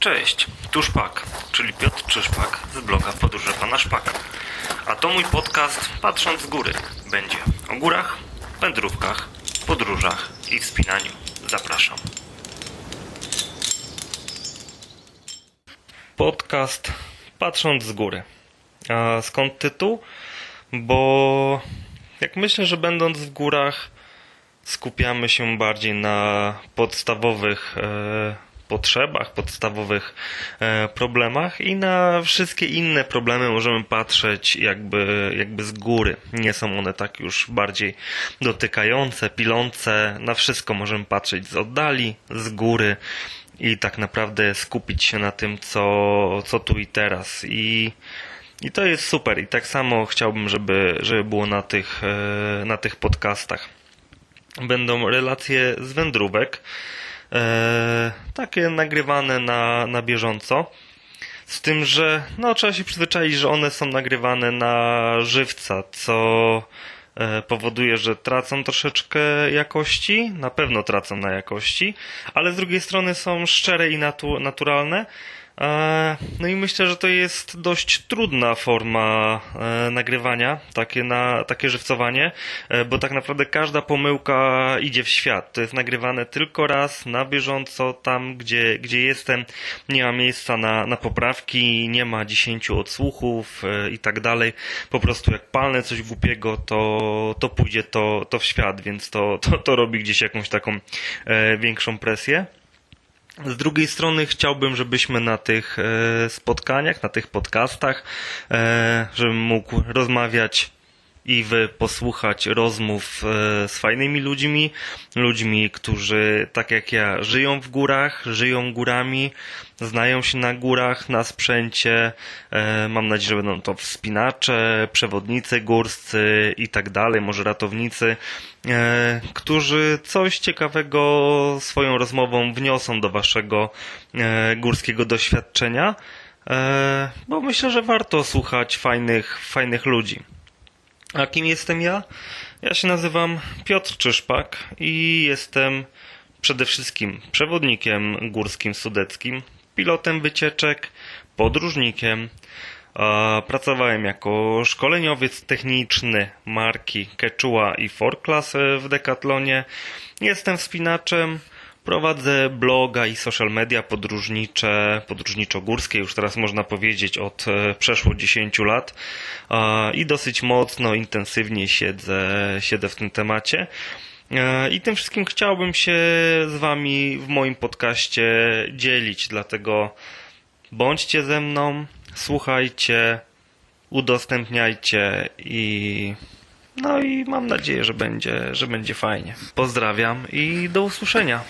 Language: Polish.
Cześć, tu Szpak, czyli Piotr Czyszpak z bloga Podróże Pana Szpaka. A to mój podcast Patrząc z góry. Będzie o górach, wędrówkach, podróżach i wspinaniu. Zapraszam. Podcast Patrząc z góry. A skąd tytuł? Bo jak myślę, że będąc w górach skupiamy się bardziej na podstawowych e, potrzebach, podstawowych e, problemach i na wszystkie inne problemy możemy patrzeć jakby, jakby z góry. Nie są one tak już bardziej dotykające, pilące. Na wszystko możemy patrzeć z oddali, z góry i tak naprawdę skupić się na tym, co, co tu i teraz. I i to jest super. I tak samo chciałbym, żeby, żeby było na tych, e, na tych podcastach. Będą relacje z wędrówek, e, takie nagrywane na, na bieżąco. Z tym, że no, trzeba się przyzwyczaić, że one są nagrywane na żywca, co e, powoduje, że tracą troszeczkę jakości, na pewno tracą na jakości, ale z drugiej strony są szczere i natu- naturalne. E, No i myślę, że to jest dość trudna forma e, nagrywania, takie, na, takie żywcowanie, e, bo tak naprawdę każda pomyłka idzie w świat. To jest nagrywane tylko raz, na bieżąco, tam gdzie, gdzie jestem. Nie ma miejsca na, na poprawki, nie ma 10 odsłuchów i tak dalej. Po prostu jak palnę coś głupiego, to, to pójdzie to, to w świat, więc to, to, to robi gdzieś jakąś taką większą presję. Z drugiej strony chciałbym, żebyśmy na tych e, spotkaniach, na tych podcastach, e, żebym mógł rozmawiać i wy posłuchać rozmów e, z fajnymi ludźmi, ludźmi, którzy tak jak ja żyją w górach, żyją górami, znają się na górach, na sprzęcie. E, Mam nadzieję, że będą to wspinacze, przewodnicy górscy i tak dalej, może ratownicy, e, którzy coś ciekawego swoją rozmową wniosą do waszego górskiego doświadczenia. Bo myślę, że warto słuchać fajnych, fajnych ludzi. A kim jestem ja? Ja się nazywam Piotr Czyszpak i jestem przede wszystkim przewodnikiem górskim sudeckim, pilotem wycieczek, podróżnikiem. Pracowałem jako szkoleniowiec techniczny marki Quechua i Forclass w Decathlonie. Jestem wspinaczem. Prowadzę bloga i social media podróżnicze, podróżniczo-górskie, już teraz można powiedzieć od e, przeszło 10 lat i dosyć mocno, intensywnie siedzę, siedzę w tym temacie. E, I tym wszystkim chciałbym się z Wami w moim podcaście dzielić, dlatego bądźcie ze mną, słuchajcie, udostępniajcie i no i mam nadzieję, że będzie, że będzie fajnie. Pozdrawiam i do usłyszenia.